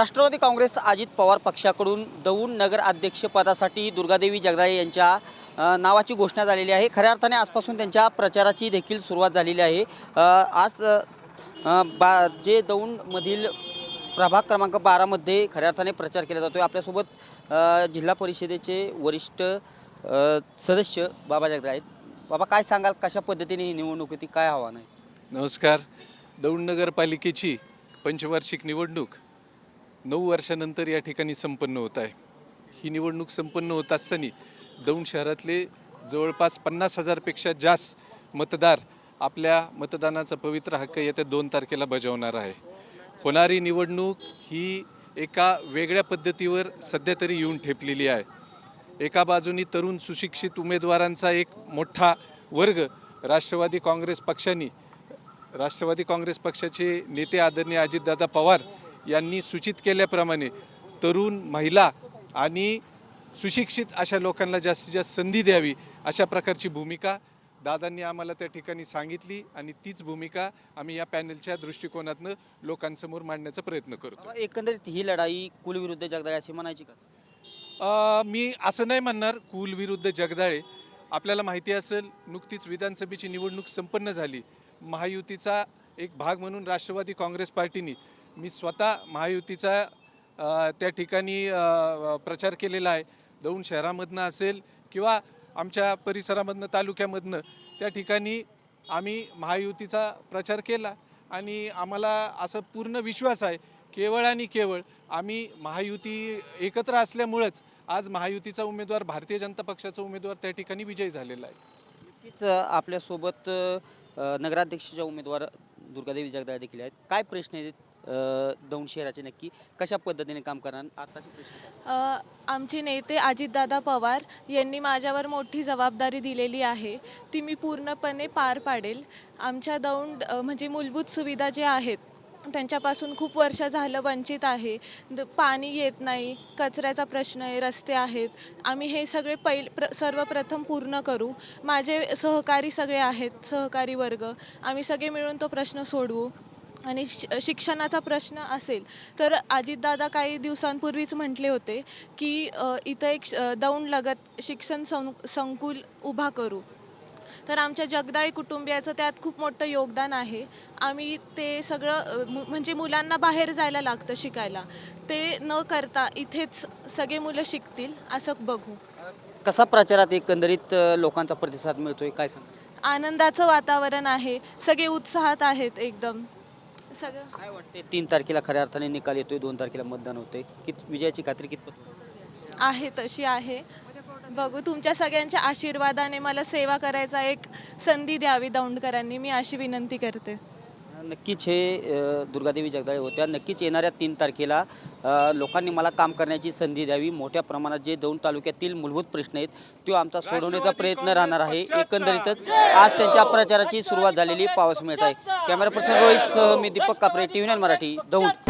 राष्ट्रवादी काँग्रेस अजित पवार पक्षाकडून दौंड नगर अध्यक्षपदासाठी दुर्गादेवी जगदाळे यांच्या नावाची घोषणा झालेली आहे. खऱ्या अर्थाने आजपासून त्यांच्या प्रचाराची देखील सुरुवात झालेली आहे. आज बा जे दौंडमधील प्रभाग क्रमांक बारामध्ये खऱ्या अर्थाने प्रचार केला जातो आपल्यासोबत जिल्हा परिषदेचे वरिष्ठ सदस्य बाबा जगदाळे आहेत. बाबा काय सांगाल? कशा पद्धतीने ही निवडणूक होती? काय आव्हान आहे? नमस्कार. दौंड नगरपालिकेची पंचवार्षिक निवडणूक नऊ वर्षानंतर या ठिकाणी संपन्न होत आहे. ही निवडणूक संपन्न होत असताना दौंड शहरातले जवळपास पन्नास हजारपेक्षा जास्त मतदार आपल्या मतदानाचा पवित्र हक्क येत्या दोन तारखेला बजावणार आहे. होणारी निवडणूक ही एका वेगळ्या पद्धतीवर सध्या तरी येऊन ठेपलेली आहे. एका बाजूनी तरुण सुशिक्षित उमेदवारांचा एक मोठा वर्ग राष्ट्रवादी काँग्रेस पक्षाने राष्ट्रवादी काँग्रेस पक्षाचे नेते आदरणीय अजितदादा पवार यांनी सूचित केल्याप्रमाणे तरुण महिला आणि सुशिक्षित अशा लोकांना जास्तीत जास्त संधी द्यावी अशा प्रकारची भूमिका दादांनी आम्हाला त्या ठिकाणी सांगितली आणि तीच भूमिका आम्ही या पॅनलच्या दृष्टिकोनातनं लोकांसमोर मांडण्याचा प्रयत्न करतो. एकंदरीत ही लढाई कुलविरुद्ध जगदाळे अशी म्हणायची का? मी असं नाही म्हणणार कुल विरुद्ध जगदाळे. आपल्याला माहिती असेल नुकतीच विधानसभेची निवडणूक संपन्न झाली. महायुतीचा एक भाग म्हणून राष्ट्रवादी काँग्रेस पार्टीने मी स्वतः महायुतीचा त्या ठिकाणी प्रचार केलेला आहे. दौंड शहरामधनं असेल किंवा आमच्या परिसरामधनं तालुक्यामधनं त्या ठिकाणी आम्ही महायुतीचा प्रचार केला. आणि आम्हाला असं पूर्ण विश्वास आहे केवळ आणि केवळ आम्ही महायुती एकत्र असल्यामुळंच आज महायुतीचा उमेदवार भारतीय जनता पक्षाचा उमेदवार त्या ठिकाणी विजयी झालेला आहे. नक्कीच आपल्यासोबत नगराध्यक्षाच्या नगराध्यक्षच्या उमेदवार दुर्गादेवी जगदाळ देखील आहेत. काय प्रश्न आहेत? दौंड शहराचे नक्की कशा पद्धतीने काम करणार? आता प्रश्न. अ, आमचे नेते अजितदादा पवार यांनी माझ्यावर मोठी जबाबदारी दिलेली आहे. ती मी पूर्णपणे पार पाडेल. आमच्या दौंड अ, म्हणजे मूलभूत सुविधा ज्या आहेत त्यांच्यापासून खूप वर्ष झालं वंचित आहे. द पाणी येत नाही कचऱ्याचा प्रश्न आहे रस्ते आहेत. आम्ही हे सगळे पैल प्र सर्वप्रथम पूर्ण करू. माझे सहकारी सगळे आहेत सहकारी वर्ग. आम्ही सगळे मिळून तो प्रश्न सोडवू. आणि शि शिक्षणाचा प्रश्न असेल तर अजितदादा काही दिवसांपूर्वीच म्हटले होते की इथं एक श- अ, दौंडलगत शिक्षण सं संकुल उभा करू. तर आमच्या जगदाळी कुटुंबियाचं त्यात खूप मोठं योगदान आहे. आम्ही ते सगळं म्हणजे मुलांना बाहेर जायला लागतं शिकायला. ते न करता इथेच सगळे मुलं शिकतील असं बघू. कसा प्रचारात एकंदरीत लोकांचा प्रतिसाद मिळतोय? काय सांग आनंदाचं वातावरण आहे. सगळे उत्साहात आहेत एकदम. सगळं. काय वाटते तीन तारखेला खऱ्या अर्थाने निकाल येतोय दोन तारखेला मतदान होते कित विजयाची खात्री कितपत आहे तशी आहे. बघू तुमच्या सगळ्यांच्या आशीर्वादाने मला सेवा करायचा एक संधी द्यावी दौंडकरांनी. मी अशी विनंती करते. नक्कीच हे दुर्गादेवी जगदाळे होत्या. नक्कीच येणाऱ्या तीन तारखेला लोकांनी मला काम करण्याची संधी द्यावी. मोठ्या प्रमाणात जे दोन तालुक्यातील मूलभूत प्रश्न आहेत तो आमचा सोडवण्याचा प्रयत्न राहणार आहे. एकंदरीतच आज त्यांच्या प्रचाराची सुरुवात झालेली पावस मिळत आहे. कॅमेरा पर्सन रोहित सह मी दीपक कापरे टी व्ही मराठी दौंड.